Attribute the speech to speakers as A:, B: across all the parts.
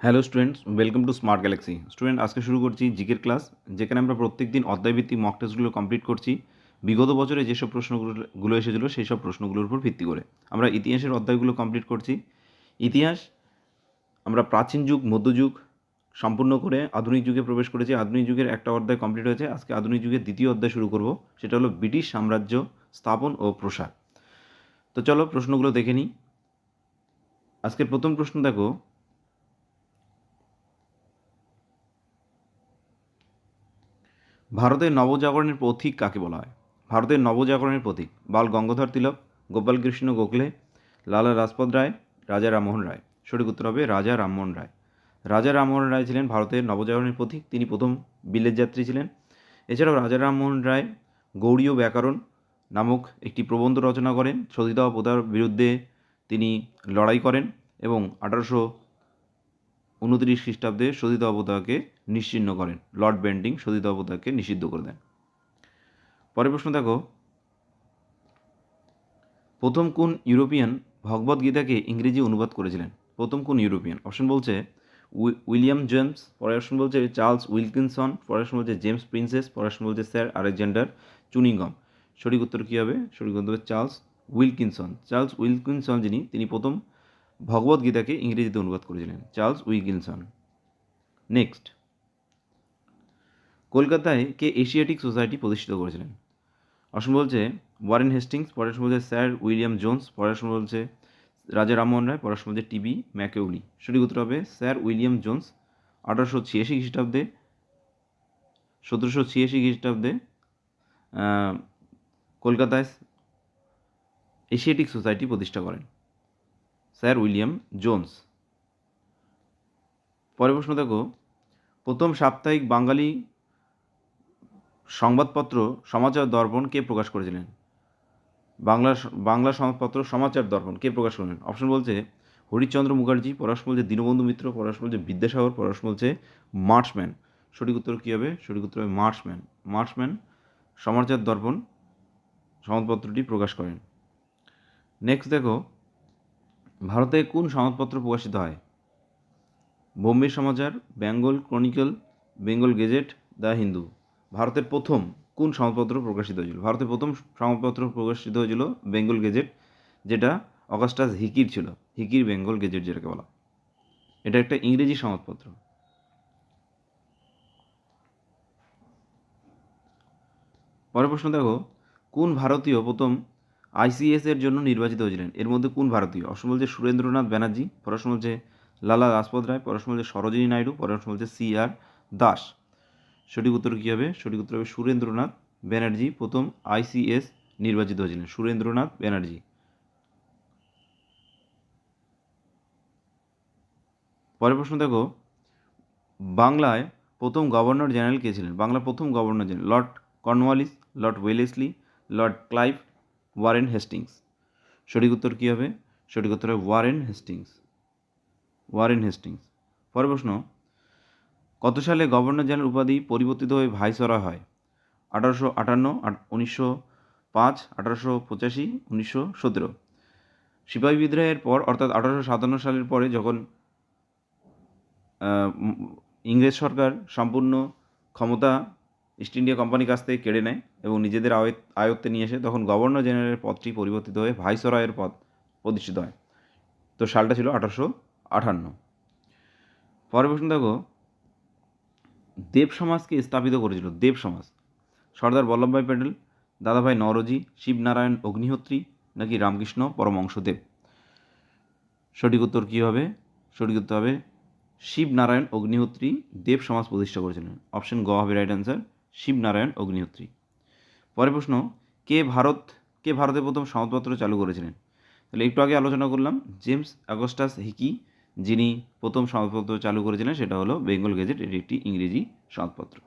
A: Hello students welcome to smart galaxy student, আজকে শুরু করছি জিকের ক্লাস, যেখানে আমরা প্রত্যেক দিন অধ্যায়ভিত্তিক মক টেস্টগুলো কমপ্লিট করছি। বিগত বছরে যেসব প্রশ্নগুলো গুলো এসেছিল সেই সব প্রশ্নগুলোর উপর ভিত্তি করে আমরা ইতিহাসের অধ্যায়গুলো কমপ্লিট করছি। ইতিহাস, আমরা প্রাচীন যুগ, মধ্যযুগ সম্পূর্ণ করে আধুনিক যুগে প্রবেশ করেছি। আধুনিক যুগের একটা অধ্যায় কমপ্লিট হয়েছে। আজকে আধুনিক যুগের দ্বিতীয় অধ্যায় শুরু করব, সেটা হলো ব্রিটিশ সাম্রাজ্য স্থাপন ও প্রসার। তো চলো প্রশ্নগুলো দেখে নিই। আজকের প্রথম প্রশ্ন দেখো ভারতের নবজাগরণের পথিক কাকে বলা হয়? ভারতের নবজাগরণের প্রতীক বাল গঙ্গাধর তিলক গোপাল কৃষ্ণ গোখলে, লালা রাজপথ রায়, রাজা রামমোহন রায়। সঠিক উত্তর হবে রাজা রামমোহন রায়। রাজা রামমোহন রায় ছিলেন ভারতের নবজাগরণের প্রতীক। তিনি প্রথম বিলেত যাত্রী ছিলেন। এছাড়াও রাজা রামমোহন রায় গৌড়ীয় ব্যাকরণ নামক একটি প্রবন্ধ রচনা করেন। সতীদাহ প্রথার বিরুদ্ধে তিনি লড়াই করেন এবং আঠারোশো উনত্রিশ খ্রিস্টাব্দে সতীদাহ প্রথাকে নিশ্চিহ্ন করেন। লর্ড বেন্টিং সতীদাহ প্রথাকে নিষিদ্ধ করে দেন। পরের প্রশ্ন দেখো। প্রথম কোন ইউরোপিয়ান ভগবদ গীতাকে ইংরেজি অনুবাদ করেছিলেন? প্রথম কোন ইউরোপিয়ান? অপশন বলছে উই- উইলিয়াম জেমস পরের অপশন বলছে চার্লস উইলকিনসন পরের অপশন বলছে জেমস প্রিন্সেস পরের অপশন বলছে স্যার আলেকজান্ডার চুনিংগম। সঠিক উত্তর কী হবে? সঠিক উত্তর হবে চার্লস উইলকিনসন। চার্লস উইলকিনসন যিনি, তিনি প্রথম ভগবদ গীতাকে ইংরেজিতে অনুবাদ করেছিলেন। Charles Wilkinson. নেক্সট। কলকাতায় কে এশিয়াটিক সোসাইটি প্রতিষ্ঠিত করেছিলেন? অসম বলছে ওয়ারেন হেস্টিংস পরের সময় বলছে স্যার উইলিয়াম জোন্স পরের বলছে রাজা রামমোহন রায় পরের সময় বলছে টিবি ম্যাকেউলি সঠিক উত্তর হবে স্যার উইলিয়াম জোন্স, আঠারোশো ছিয়াশি খ্রিস্টাব্দে, সতেরোশো ছিয়াশি খ্রিস্টাব্দে কলকাতায় এশিয়াটিক সোসাইটি প্রতিষ্ঠা করেন। Sir William Jones. পরের প্রশ্ন দেখো, প্রথম সাপ্তাহিক বাঙালি সংবাদপত্র সমাচার দর্পণ কে প্রকাশ করেছিলেন? বাংলা বাংলা সংবাদপত্র সমাচার দর্পণ কে প্রকাশ করেন অপশন বলছে হরিশ্চন্দ্র মুখার্জি, পরশ বলছে দীনবন্ধু মিত্র, পরশ বলছে বিদ্যাসাগর, পরশ বলছে মার্চম্যান। সঠিক উত্তর কী হবে? সঠিক উত্তর হবে মার্চম্যান। মার্চম্যান সমাচার দর্পণ সংবাদপত্রটি প্রকাশ করেন। নেক্সট দেখো, ভারতে কোন সংবাদপত্র প্রকাশিত হয়? Bombay Samachar, Bengal Chronicle, Bengal Gazette, the Hindu. ভারতের প্রথম, কোন সংবাদপত্র প্রকাশিত হয়েছিল? ভারতের প্রথম সংবাদপত্র প্রকাশিত হয়েছিল বেঙ্গল গেজেট, যেটা অগাস্টাস হিকির ছিল। হিকির বেঙ্গল গেজেট যেটাকে বলা এটা একটা ইংরেজি সংবাদপত্র। পরের প্রশ্ন দেখো, কোন ভারতীয় প্রথম আইসিএস এর জন্য নির্বাচিত হয়েছিলেন? এর মধ্যে কোন ভারতীয়? অসম বলছে সুরেন্দ্রনাথ ব্যানার্জি পড়াশোনা বলছে লালা রাজপথ রায় পড়াশোনা বলছে সরোজিনী নাইডু পড়াশোনা বলছে সি আর দাস। সঠিক উত্তর কী হবে? সঠিক উত্তর হবে সুরেন্দ্রনাথ ব্যানার্জি। প্রথম আইসিএস নির্বাচিত হয়েছিলেন সুরেন্দ্রনাথ ব্যানার্জি। পরের প্রশ্ন দেখো। বাংলায় প্রথম গভর্নর জেনারেল কে ছিলেন? বাংলার প্রথম governor general Lord Cornwallis, Lord Wellesley, Lord Clive, Warren Hastings. সঠিক উত্তর কী হবে? সঠিক উত্তর হবে ওয়ারেন হেস্টিংস। Warren Hastings. পরের প্রশ্ন। কত সালে গভর্নর জেনারেল উপাধি পরিবর্তিত হয়ে ভাইসরয় হয়? আঠারোশো আটান্ন উনিশশো পাঁচ, আঠারোশো পঁচাশি, উনিশশো সতেরো। সিপাহী বিদ্রোহের পর, অর্থাৎ আঠারোশো সাতান্ন সালের পরে যখন ইংরেজ সরকার সম্পূর্ণ ক্ষমতা ইস্ট ইন্ডিয়া কোম্পানির কাছ থেকে কেড়ে নেয় এবং নিজেদের আয়ত, আয়ত্তে নিয়ে আসে, তখন গভর্নর জেনারেলের পদটি পরিবর্তিত হয়ে ভাইসরয়ের পদ প্রতিষ্ঠিত হয়। তো সালটা ছিল আঠারোশো আটান্ন। পরে প্রশ্ন দেখো দেব সমাজকে স্থাপিত করেছিল, দেব সমাজ। সর্দার বল্লভভাই প্যাটেল, দাদাভাই নরজি শিবনারায়ণ অগ্নিহোত্রী, নাকি রামকৃষ্ণ পরমংশদেব সঠিক উত্তর কী হবে? সঠিক উত্তর হবে শিবনারায়ণ অগ্নিহোত্রী দেব সমাজ প্রতিষ্ঠা করেছিলেন। অপশন গ হবে রাইট অ্যান্সার শিবনারায়ণ অগ্নিহোত্রী। পরের প্রশ্ন, কে ভারত, কে ভারতে প্রথম সংবাদপত্র চালু করেছিলেন? তাহলে একটু আগে আলোচনা করলাম, জেমস অগস্টাস হিকি, যিনি প্রথম সংবাদপত্র চালু করেছিলেন, সেটা হলো বেঙ্গল গেজেট, এটি একটি ইংরেজি সংবাদপত্র।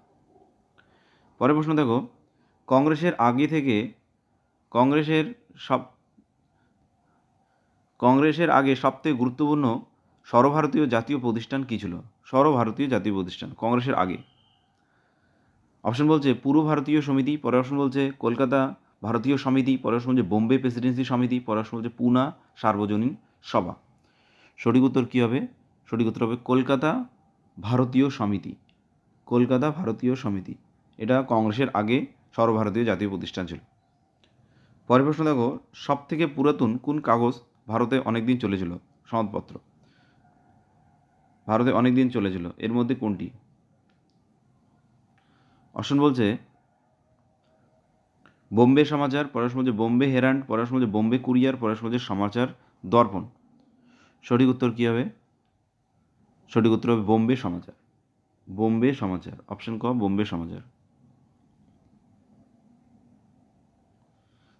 A: পরের প্রশ্ন দেখো, কংগ্রেসের আগে থেকে কংগ্রেসের সব কংগ্রেসের আগে সবথেকে গুরুত্বপূর্ণ সর্বভারতীয় জাতীয় প্রতিষ্ঠান কী ছিল? সর্বভারতীয় জাতীয় প্রতিষ্ঠান, কংগ্রেসের আগে। অপশন বলছে পূর্ব ভারতীয় সমিতি পরে অপশন বলছে কলকাতা ভারতীয় সমিতি, পরের অপশন বলছে বোম্বে প্রেসিডেন্সি সমিতি, পরের অপশন বলছে পুনা সার্বজনীন সভা। সঠিক উত্তর কী হবে? সঠিক উত্তর হবে কলকাতা ভারতীয় সমিতি। কলকাতা ভারতীয় সমিতি। এটা কংগ্রেসের আগে সর্বভারতীয় জাতীয় প্রতিষ্ঠান ছিল। পরের প্রশ্ন দেখো সব থেকে পুরাতন কোন কাগজ ভারতে অনেক দিন চলেছিল? সংবাদপত্র ভারতে অনেক দিন চলেছিল। এর মধ্যে কোনটি? অপশন বলছে, বোম্বে সমাচার পরেশ বলছে, বোম্বে হেরান্ড পরেশ বলছে, বোম্বে কুরিয়ার পরেশ বলছে, সমাচার দর্পণ। সঠিক উত্তর কী হবে? সঠিক উত্তর হবে বোম্বে সমাচার। বোম্বে সমাচার অপশন ক, বোম্বে সমাচার।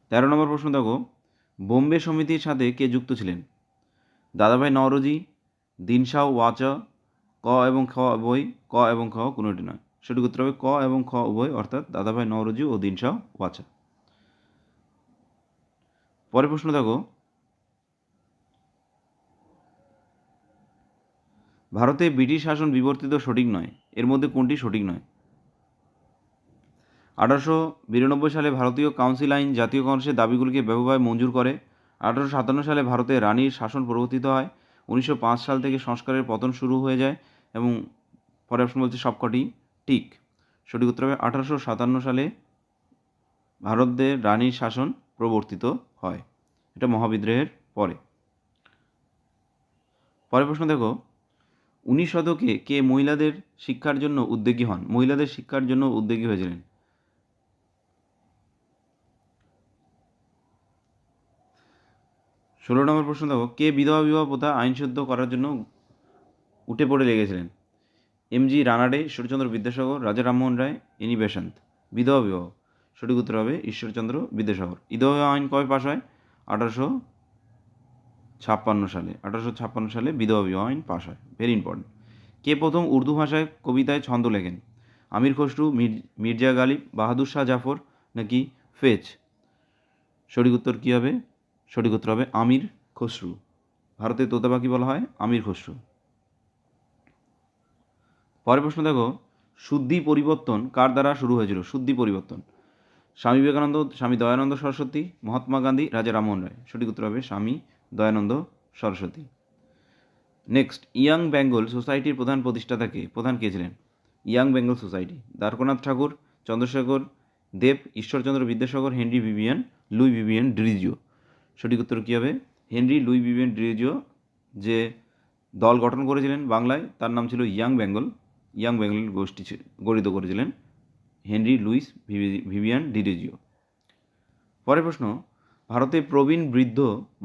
A: তেরো নম্বর প্রশ্ন দেখো, বোম্বে সমিতির সাথে কে যুক্ত ছিলেন? দাদাভাই নওরোজি দিনশাও ওয়াচা, ক এবং খ উভয়, ক এবং খ কোনোটি নয়। সঠিক উত্তর হবে ক এবং খ উভয়, অর্থাৎ দাদাভাই নওরোজি ও দিনশাও ওয়াচা। পরের প্রশ্ন দেখো, ভারতে ব্রিটিশ শাসন বিবর্তিত সঠিক নয়। এর মধ্যে কোনটি সঠিক নয়? আঠারোশো বিরানব্বই সালে ভারতীয় কাউন্সিল আইন জাতীয় কংগ্রেসের দাবিগুলিকে ব্যাপকভাবে মঞ্জুর করে। আঠারোশো সাতান্ন সালে ভারতে রানীর শাসন প্রবর্তিত হয়। উনিশশো পাঁচ সাল থেকে সংস্কারের পতন শুরু হয়ে যায় এবং পরে অপশন বলছে সবকটি ঠিক। সঠিক উত্তর হবে আঠারোশো সাতান্ন সালে ভারতদের রানীর শাসন প্রবর্তিত হয়। এটা মহাবিদ্রোহের পরে। পরের প্রশ্ন দেখো। উনিশ শতকে কে মহিলাদের শিক্ষার জন্য উদ্যোগী হন? মহিলাদের শিক্ষার জন্য উদ্যোগী হয়েছিলেন। ষোলো নম্বর প্রশ্ন দেখো, কে বিধবা বিবাহ প্রথা আইনশুদ্ধ করার জন্য উঠে পড়ে লেগেছিলেন? এম জি রানাডে, ঈশ্বরচন্দ্র বিদ্যাসাগর, রাজা রামমোহন রায়, এনি বেসান্ত। বিধবা বিবাহ, সঠিক উত্তর হবে ঈশ্বরচন্দ্র বিদ্যাসাগর। বিধবা আইন কবে পাশ হয়? আঠারোশো ছাপ্পান্ন সালে, আঠারোশো ছাপ্পান্ন সালে বিধবা বিবাহ আইন পাশ হয়। ভেরি ইম্পর্টেন্ট কে প্রথম উর্দু ভাষায় কবিতায় ছন্দ লেখেন? আমির খসরু, মির, মির্জা গালিব, বাহাদুর শাহ জাফর নাকি ফেজ? সঠিক উত্তর কী হবে? সঠিক উত্তর হবে আমির খসরু। ভারতের তোতা পাখি বলা হয় আমির খসরু। পরের প্রশ্ন দেখো, শুদ্ধি পরিবর্তন কার দ্বারা শুরু হয়েছিল? শুদ্ধি পরিবর্তন। স্বামী বিবেকানন্দ, স্বামী দয়ানন্দ সরস্বতী, মহাত্মা গান্ধী, রাজা রামমোহন রায়। সঠিক উত্তর হবে স্বামী দয়ানন্দ সরস্বতী। নেক্সট ইয়াং বেঙ্গল সোসাইটির প্রধান প্রতিষ্ঠাতাকে, প্রধান কে ছিলেন? Young Bengal Society Dwarkanath Tagore, Chandrashekhar Deb, Ishwarchandra Vidyasagar, Henry Vivian, Louis Vivian Derozio. সঠিক উত্তর কী হবে? হেনরি লুই ভিভিয়ান ড্রিজিও যে দল গঠন করেছিলেন বাংলায়, তার নাম ছিল ইয়াং বেঙ্গল ইয়াং বেঙ্গল গোষ্ঠী গঠিত করেছিলেন হেনরি লুইস ভিভি- ভিভিয়ান ডিরেজিও। পরের প্রশ্ন ভারতে প্রবীণ বৃদ্ধ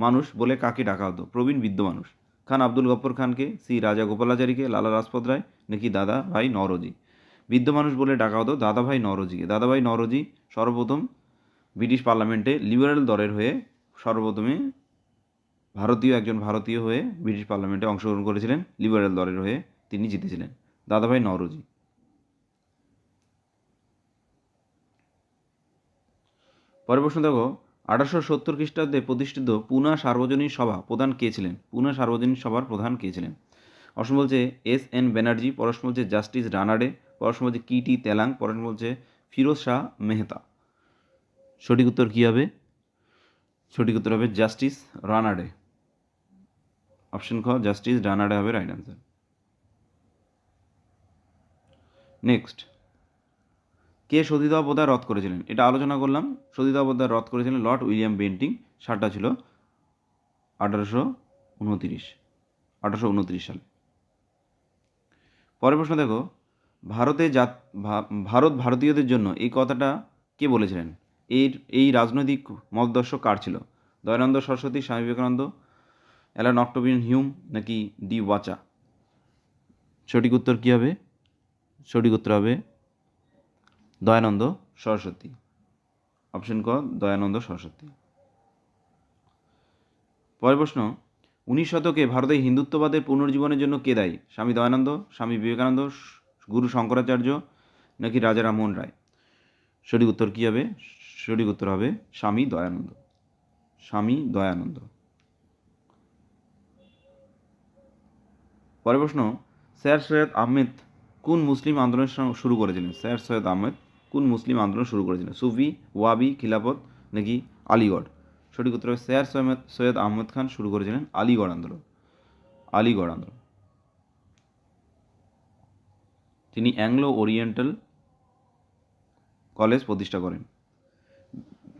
A: মানুষ বলে কাকে ডাকা হতো? প্রবীণ বৃদ্ধ মানুষ। খান আব্দুল গফর খানকে, সি রাজা গোপালাচারীকে, লালা রাজপত রায়, নাকি দাদা ভাই নরজি বৃদ্ধ মানুষ বলে ডাকা হতো দাদাভাই নরজিকে দাদাভাই নরজি সর্বপ্রথম ব্রিটিশ পার্লামেন্টে লিবারেল দলের হয়ে সর্বপ্রথমে ভারতীয়, একজন ভারতীয় হয়ে ব্রিটিশ পার্লামেন্টে অংশগ্রহণ করেছিলেন। লিবারেল দলের হয়ে তিনি জিতেছিলেন দাদাভাই নওরোজি। পরের প্রশ্ন দেখো আঠারোশো সত্তর খ্রিস্টাব্দে প্রতিষ্ঠিত পুনা সার্বজনীন সভা প্রধান কে ছিলেন? পুনা সার্বজনীন সভার প্রধান কে ছিলেন? প্রশ্ন বলছে এস এন ব্যানার্জি, পরশ্ন বলছে জাস্টিস রানাডে, পরশ্ন বলছে কি টি তেলাং, পরশ্ন বলছে ফিরোজ শাহ মেহতা। সঠিক উত্তর কী হবে? সঠিক উত্তর হবে জাস্টিস রানাডে। অপশন খ, জাস্টিস রানাডে হবে, রাইট অ্যান্সার। নেক্সট। কে প্রথা রদ করেছিলেন? এটা আলোচনা করলাম। প্রথা রদ করেছিলেন লর্ড উইলিয়াম বেন্টিং। সালটা ছিল আঠারোশো উনতিরিশ, আঠারোশো উনত্রিশ সালে। পরের প্রশ্ন দেখো, ভারতে জাত ভারত ভারতীয়দের জন্য এই কথাটা কে বলেছিলেন? এর, এই রাজনৈতিক মতদর্শক কার ছিল? Dayananda Saraswati, Swami Vivekananda, Allan Octavian Hume, নাকি ডি ওয়াচা? সঠিক উত্তর কী হবে? সঠিক উত্তর হবে দয়ানন্দ সরস্বতী। অপশন ক, দয়ানন্দ সরস্বতী। পরের প্রশ্ন, উনিশ শতকে ভারতে হিন্দুত্ববাদের পুনর্জীবনের জন্য কে দায়ী? স্বামী দয়ানন্দ, স্বামী বিবেকানন্দ, গুরু শঙ্করাচার্য নাকি রাজা রামমোহন রায়? সঠিক উত্তর কী হবে? সঠিক উত্তর হবে স্বামী দয়ানন্দ। স্বামী দয়ানন্দ। পরের প্রশ্ন, স্যার সৈয়দ আহমেদ কোন মুসলিম আন্দোলন শ- শুরু করেছিলেন? স্যার সৈয়দ আহমেদ কোন মুসলিম আন্দোলন শুরু করেছিলেন সুফি, ওয়াবি, খিলাফত নাকি আলিগড়? সঠিক উত্তর হবে স্যার সৈয়দ সৈয়দ আহমেদ খান শুরু করেছিলেন আলিগড় আন্দোলন। আলিগড় আন্দোলন। তিনি অ্যাংলো ওরিয়েন্টাল কলেজ প্রতিষ্ঠা করেন।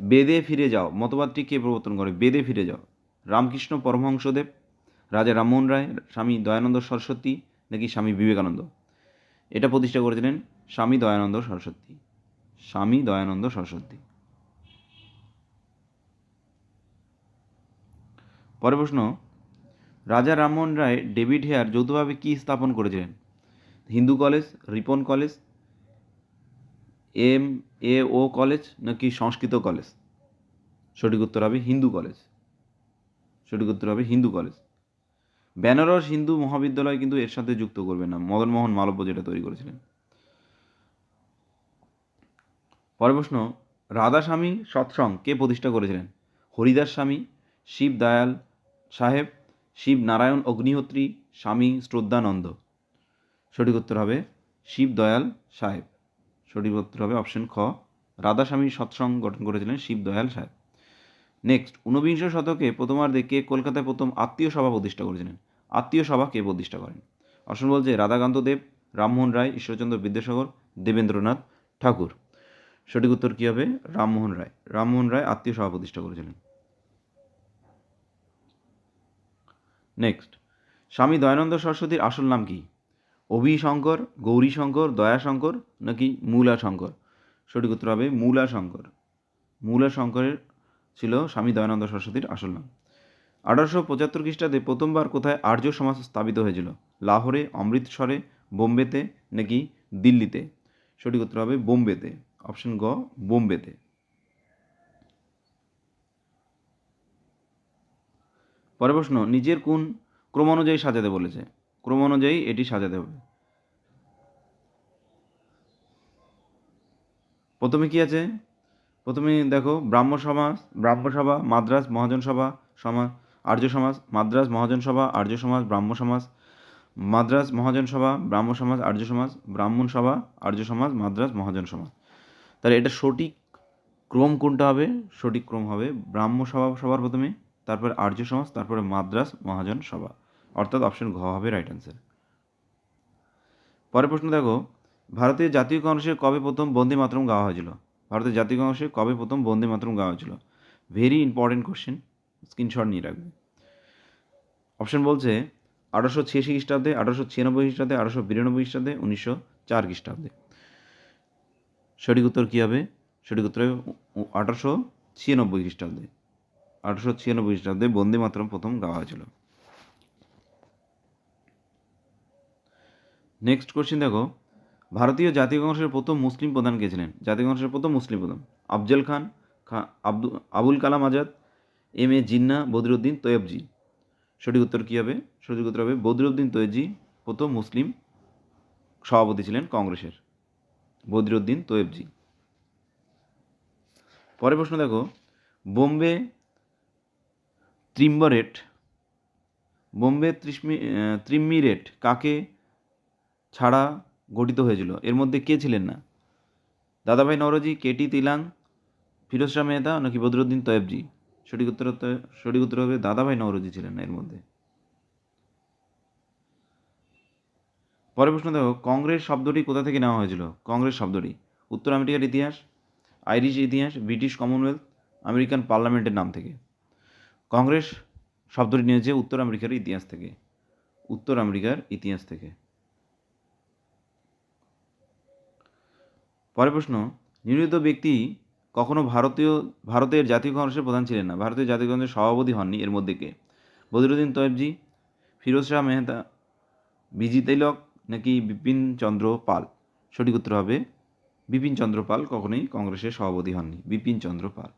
A: বেদে ফিরে যাও। মতবাদটি কে প্রবর্তন করে? বেদে ফিরে যাও। রামকৃষ্ণ পরমহংসদেব, রাজা রামমোহন রায়, স্বামী দয়ানন্দ সরস্বতী নাকি স্বামী বিবেকানন্দ? এটা প্রতিষ্ঠা করেছিলেন স্বামী দয়ানন্দ সরস্বতী। স্বামী দয়ানন্দ সরস্বতী। পরের প্রশ্ন, রাজা রামমোহন রায় ডেভিড হেয়ার যৌথভাবে কী স্থাপন করেছিলেন? Hindu college, Ripon college, M A O college নাকি সংস্কৃত কলেজ? সঠিক উত্তর হবে হিন্দু কলেজ। সঠিক উত্তর হবে হিন্দু কলেজ। বেনারস হিন্দু মহাবিদ্যালয় কিন্তু এর সাথে যুক্ত করবে না। মদনমোহন মালব্য যেটা তৈরি করেছিলেন। পরের প্রশ্ন রাধাস্বামী সৎসং কে প্রতিষ্ঠা করেছিলেন? হরিদাস স্বামী, শিব দয়াল সাহেব, শিব নারায়ণ অগ্নিহোত্রী, স্বামী শ্রদ্ধানন্দ। সঠিক উত্তর হবে শিব দয়াল সাহেব। সঠিক উত্তর হবে অপশন খ রাধাস্বামী সৎসং গঠন করেছিলেন শিব দয়াল সাহেব। নেক্সট, ঊনবিংশ শতকে প্রথমার্ধে কে কলকাতায় প্রথম আত্মীয় সভা প্রতিষ্ঠা করেছিলেন? আত্মীয় সভা কে প্রতিষ্ঠা করেন? অপশন বলছে রাধাকান্ত দেব রামমোহন রায়, ঈশ্বরচন্দ্র বিদ্যাসাগর, দেবেন্দ্রনাথ ঠাকুর। সঠিক উত্তর কী হবে? রামমোহন রায়। রামমোহন রায় আত্মীয় সভা প্রতিষ্ঠা করেছিলেন। নেক্সট স্বামী দয়ানন্দ সরস্বতীর আসল নাম কি? অভিশঙ্কর, গৌরীশঙ্কর, দয়াশঙ্কর নাকি মূলা শঙ্কর সঠিক উত্তর হবে মূলা শঙ্কর মূলা শঙ্করের ছিল স্বামী দয়ানন্দ সরস্বতীর আসল নাম। আঠারোশো পঁচাত্তর খ্রিস্টাব্দে প্রথমবার কোথায় আর্য সমাজ স্থাপিত হয়েছিল? লাহোরে, অমৃতসরে, বোম্বেতে নাকি দিল্লিতে? সঠিক উত্তর হবে বোম্বেতে। অপশন গ, বোম্বেতে। পরের প্রশ্ন, নিজের কোন ক্রম অনুযায়ী সাজাতে বলেছে? ক্রম অনুযায়ী এটি সাজাতে হবে। প্রথমে কি আছে? প্রথমে দেখো ব্রাহ্ম সমাজ ব্রাহ্ম সভা মাদ্রাস মহাজন সভা, সমাজ, আর্য সমাজ মাদ্রাস মহাজন সভা, আর্য সমাজ ব্রাহ্ম সমাজ মাদ্রাস মহাজন সভা ব্রাহ্ম সমাজ, আর্য সমাজ, ব্রাহ্মণ সভা, আর্য সমাজ মাদ্রাস মহাজন সমাজ। তাহলে এটা সঠিক ক্রম কোনটা হবে? সঠিক ক্রম হবে ব্রাহ্ম সভা সবার প্রথমে, তারপর আর্য সমাজ, তারপরে মাদ্রাস, মহাজন সভা। অর্থাৎ অপশন ঘ হবে রাইট অ্যান্সার পরের প্রশ্ন দেখো, ভারতীয় জাতীয় কংগ্রেসে কবে প্রথম বন্দে মাতরম গাওয়া হয়েছিল? ভারতের জাতীয় কংগ্রেসে কবে প্রথম বন্দে মাতরম গাওয়া হয়েছিল? ভেরি ইম্পর্টেন্ট কোশ্চেন স্ক্রিনশট নিয়ে রাখবে। অপশন বলছে, আঠারোশো ছিয়াশি খ্রিস্টাব্দে, আঠারোশো ছিয়ানব্বই খ্রিস্টাব্দে, আঠারোশো বিরানব্বই খ্রিস্টাব্দে, উনিশশো চার খ্রিস্টাব্দে। সঠিক উত্তর কী হবে? সঠিক উত্তর হবে আঠারোশো ছিয়ানব্বই খ্রিস্টাব্দে। আঠারোশো ছিয়ানব্বই খ্রিস্টাব্দে বন্দে মাতরম প্রথম গাওয়া হয়েছিল। নেক্সট কোশ্চেন দেখো। ভারতীয় জাতীয় কংগ্রেসের প্রথম মুসলিম প্রধান কে ছিলেন? জাতীয় কংগ্রেসের প্রথম মুসলিম প্রধান আফজল খান, খা আব্দু আবুল কালাম আজাদ, এম এ জিন্না বদরুদ্দিন তৈয়বজি। সঠিক উত্তর কী হবে? সঠিক উত্তর হবে বদরুদ্দিন তৈয়বজি প্রথম মুসলিম সভাপতি ছিলেন কংগ্রেসের। বদরুদ্দিন তৈয়বজি। পরের প্রশ্ন দেখো, বোম্বে ত্রিম্বরেট বোম্বে ত্রিশমি ত্রিম্মিরেট কাকে ছাড়া গঠিত হয়েছিল? এর মধ্যে কে ছিলেন না? দাদাভাই নওরোজি কেটি তিলাং, ফিরোজ শাহ মেহতা নাকি বদরুদ্দিন তয়েবজি? সঠিক উত্তর সঠিক উত্তর হবে দাদাভাই নওরোজি ছিলেন না এর মধ্যে। পরের প্রশ্ন দেখো, কংগ্রেস শব্দটি কোথা থেকে নেওয়া হয়েছিল? কংগ্রেস শব্দটি। উত্তর আমেরিকার ইতিহাস, আইরিশ ইতিহাস, ব্রিটিশ কমনওয়েলথ, আমেরিকান পার্লামেন্টের নাম থেকে। কংগ্রেস শব্দটি নিয়েছে উত্তর আমেরিকার ইতিহাস থেকে। উত্তর আমেরিকার ইতিহাস থেকে। পরের প্রশ্ন নির্মিত ব্যক্তি কখনো ভারতীয়, ভারতের জাতীয় কংগ্রেসের প্রধান ছিলেন না। ভারতীয় জাতীয় কংগ্রেসের সভাপতি হননি। এর মধ্যে কে? বদরুদ্দিন তয়েবজি, ফিরোজ শাহ মেহতা বিজি তিলক নাকি বিপিন চন্দ্র পাল সঠিক উত্তর হবে, বিপিন চন্দ্র পাল কখনোই কংগ্রেসের সভাপতি হননি। বিপিন চন্দ্র পাল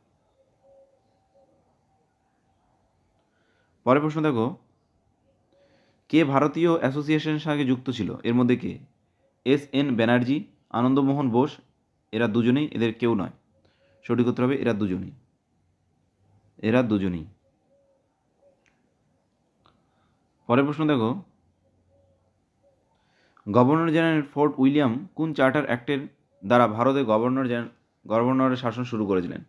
A: পরের প্রশ্ন দেখো, কে ভারতীয় অ্যাসোসিয়েশনের সঙ্গে যুক্ত ছিল? এর মধ্যে কে? এস এন ব্যানার্জি, আনন্দমোহন বোস, এরা দুজনেই এদের কেউ নয়। সঠিক উত্তর হবে, এরা দুজনেই। এরা দুজনেই। পরের প্রশ্ন দেখো গভর্নর জেনারেল ফোর্ট উইলিয়াম কোন চার্টার অ্যাক্টের দ্বারা ভারতে গভর্নর গভর্নরের শাসন শুরু করেছিলেন?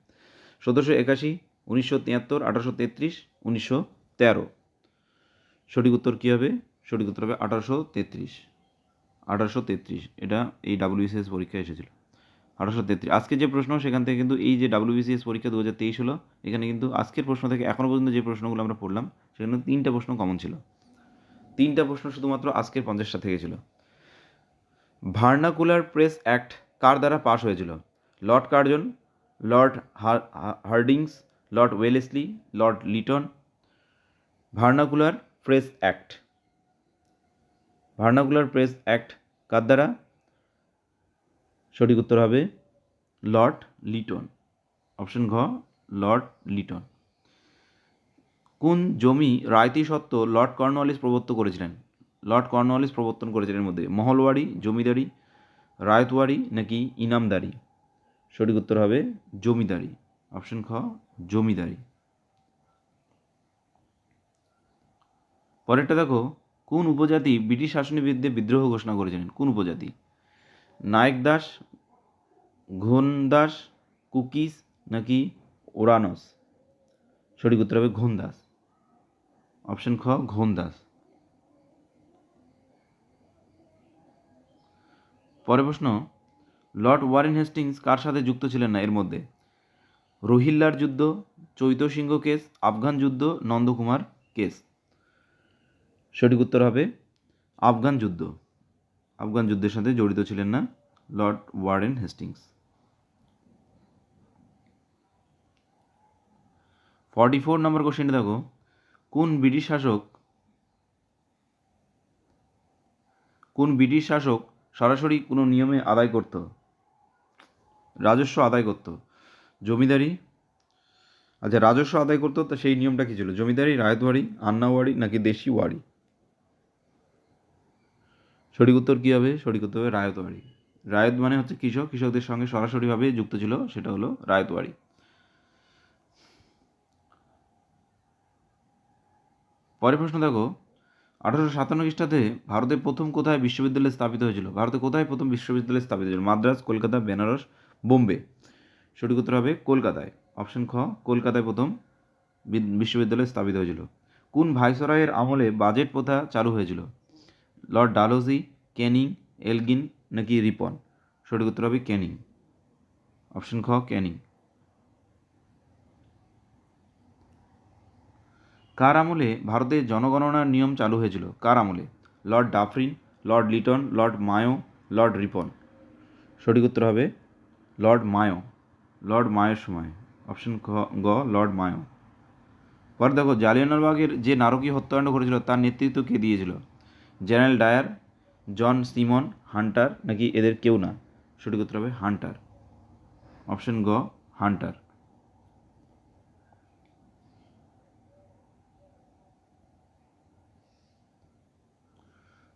A: সতেরোশো একাশি, উনিশশো তিয়াত্তর, আঠারোশো তেত্রিশ, উনিশশো তেরো। সঠিক উত্তর কী হবে? সঠিক উত্তর হবে আঠারোশো তেত্রিশ। আঠারোশো তেত্রিশ, এটা এই ডাব্লিউবিসিএস পরীক্ষা এসেছিল। আঠারোশো তেত্রিশ আজকে যে প্রশ্ন, সেখান থেকে কিন্তু এই যে ডাব্লিউবিসিএস পরীক্ষা দু হাজার তেইশ হলো, এখানে কিন্তু আজকের প্রশ্ন থেকে এখনও পর্যন্ত যে প্রশ্নগুলো আমরা পড়লাম, সেখানে তিনটা প্রশ্ন কমন ছিল। তিনটা প্রশ্ন শুধুমাত্র আজকের পঞ্চাশটা থেকে ছিল। ভার্নাকুলার প্রেস অ্যাক্ট কার দ্বারা পাশ হয়েছিল? Lord Curzon, Lord Hardinge, Lord Wellesley, Lord Lytton. Vernacular press act. Vernacular press act কার দ্বারা? সঠিক উত্তর হবে লর্ড লিটন। অপশন ঘ, লর্ড লিটন। কোন জমি রায়তি সত্ত্ব লর্ড কর্নওয়ালিস প্রবর্তন করেছিলেন? লর্ড কর্নওয়ালিস প্রবর্তন করেছিলেন এর মধ্যে মহলওয়ারি, জমিদারি, রায়তওয়ারি নাকি ইনামদারি? সঠিক উত্তর হবে জমিদারি। অপশন খ, জমিদারি। পরেরটা দেখো, কোন উপজাতি ব্রিটিশ শাসনের বিরুদ্ধে বিদ্রোহ ঘোষণা করেছিলেন? কোন উপজাতি? নায়ক দাস, ঘন দাস কুকিস নাকি ওরানস? সঠিক উত্তর হবে ঘন দাস। অপশন খ, ঘন দাস। পরের প্রশ্ন, লর্ড ওয়ারেন হেস্টিংস কার সাথে যুক্ত ছিলেন না? এর মধ্যে রোহিল্লার যুদ্ধ, চৈত সিংহ কেস, আফগান যুদ্ধ, নন্দকুমার কেস। সঠিক উত্তর হবে আফগান যুদ্ধ। আফগান যুদ্ধের সাথে জড়িত ছিলেন না Lord Warren Hastings. Forty four নম্বর কোশ্চেনটা দেখো, কোন ব্রিটিশ শাসক, কোন ব্রিটিশ শাসক সরাসরি কোনো নিয়মে আদায় করত। রাজস্ব আদায় করত। জমিদারি আচ্ছা রাজস্ব আদায় করতো, তা সেই নিয়মটা কী ছিল? জমিদারি, রায়তওয়ারি, আন্নাওয়ারি নাকি দেশি ওয়ারি সঠিক উত্তর কী হবে? সঠিক উত্তর হবে রায়তওয়ারি। রায়ত মানে হচ্ছে কৃষক, কৃষকদের সঙ্গে সরাসরিভাবে যুক্ত ছিল, সেটা হলো রায়তওয়ারি। পরের প্রশ্ন দেখো আঠারোশো সাতান্ন খ্রিস্টাব্দে ভারতে প্রথম কোথায় বিশ্ববিদ্যালয় স্থাপিত হয়েছিল? ভারতে কোথায় প্রথম বিশ্ববিদ্যালয় স্থাপিত হয়েছিল? মাদ্রাজ কলকাতা, বেনারস, বোম্বে। সঠিক উত্তর হবে কলকাতায়। অপশন খ, কলকাতায় প্রথম বিদ- বিশ্ববিদ্যালয় স্থাপিত হয়েছিল। কোন ভাইসরয়ের আমলে বাজেট প্রথা চালু হয়েছিল? লর্ড ডালহৌসি ক্যানিং এলগিন নাকি রিপন? সঠিক উত্তর হবে ক্যানিং অপশন খ ক্যানিং কার আমলে ভারতে জনগণনার নিয়ম চালু হয়েছিল? কার আমলে? Lord Dufferin, Lord Lytton, Lord Mayo, Lord Ripon. সঠিক উত্তর হবে লর্ড মায়ো। লর্ড মায়োর সময়। অপশন গ, লর্ড মায়ো। পরে দেখো জালিয়ানওয়ালবাগের যে নারকীয় হত্যাকাণ্ড ঘটেছিল, তার নেতৃত্ব কে দিয়েছিল? General Dyer, John Simon, Hunter, নাকি এদের কেউ না? সঠিক উত্তর হবে হান্টার। অপশন গ, হান্টার।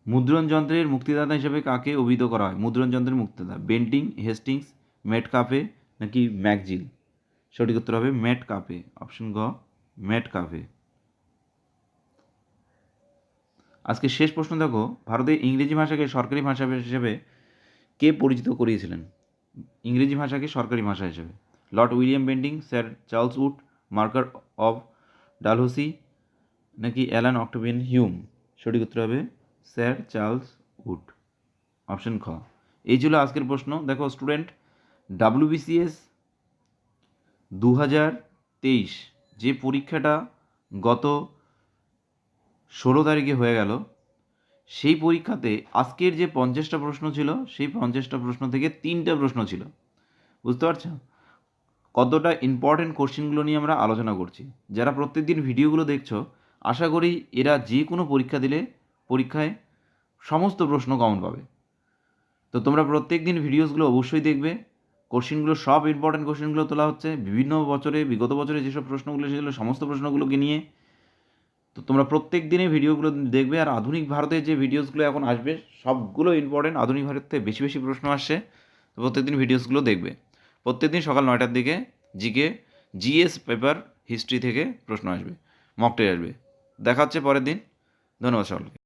A: মুদ্রণ যন্ত্রের মুক্তিদাতা হিসেবে কাকে অভিহিত করা হয়? মুদ্রণ যন্ত্রের মুক্তিদাতা। বেন্টিং, হেস্টিংস ম্যাট কাফে নাকি ম্যাকজিল? সঠিক উত্তর হবে ম্যাট কাফে অপশন গ ম্যাট কাফে আজকে শেষ প্রশ্ন দেখো। ভারতে ইংরেজি ভাষাকে সরকারি ভাষা হিসেবে কে পরিচিত করিয়েছিলেন? ইংরেজি ভাষাকে সরকারি ভাষা হিসেবে। Lord William Bentinck, sir Charles Wood, marquess of Dalhousie নাকি অ্যালান অক্টোবিয়ান হিউম? সঠিক উত্তর হবে স্যার চার্লস উড। অপশন খ। এই ছিল আজকের প্রশ্ন। দেখো, স্টুডেন্ট, ডাব্লিউবিসিএস দু হাজার তেইশ, যে পরীক্ষাটা গত ষোলো তারিখে হয়ে গেল, সেই পরীক্ষাতে আজকের যে পঞ্চাশটা প্রশ্ন ছিল, সেই পঞ্চাশটা প্রশ্ন থেকে তিনটা প্রশ্ন ছিল। বুঝতে পারছ? কতটা ইম্পর্টেন্ট কোশ্চেনগুলো নিয়ে আমরা আলোচনা করছি। যারা প্রত্যেকদিন ভিডিওগুলো দেখছ, আশা করি এরা যে কোনো পরীক্ষা দিলে পরীক্ষায় সমস্ত প্রশ্ন কমন পাবে। তো তোমরা প্রত্যেক দিন ভিডিওসগুলো অবশ্যই দেখবে। কোশ্চেনগুলো সব ইম্পর্টেন্ট কোশ্চেনগুলো তোলা হচ্ছে। বিভিন্ন বছরে, বিগত বছরে যেসব প্রশ্নগুলো সেগুলো সমস্ত প্রশ্নগুলোকে নিয়ে। তো তোমরা প্রত্যেক দিনে ভিডিওগুলো দেখবে আর আধুনিক ভারতের যে ভিডিওসগুলো এখন আসবে, সবগুলো ইম্পর্টেন্ট আধুনিক ভারতে বেশি বেশি প্রশ্ন আসছে। তো প্রত্যেকদিন ভিডিওসগুলো দেখবে। প্রত্যেক দিন সকাল নয়টার দিকে জিকে, জিএস পেপার হিস্ট্রি থেকে প্রশ্ন আসবে মক টেস্ট আসবে। দেখা হচ্ছে পরের দিন। ধন্যবাদ সকলকে।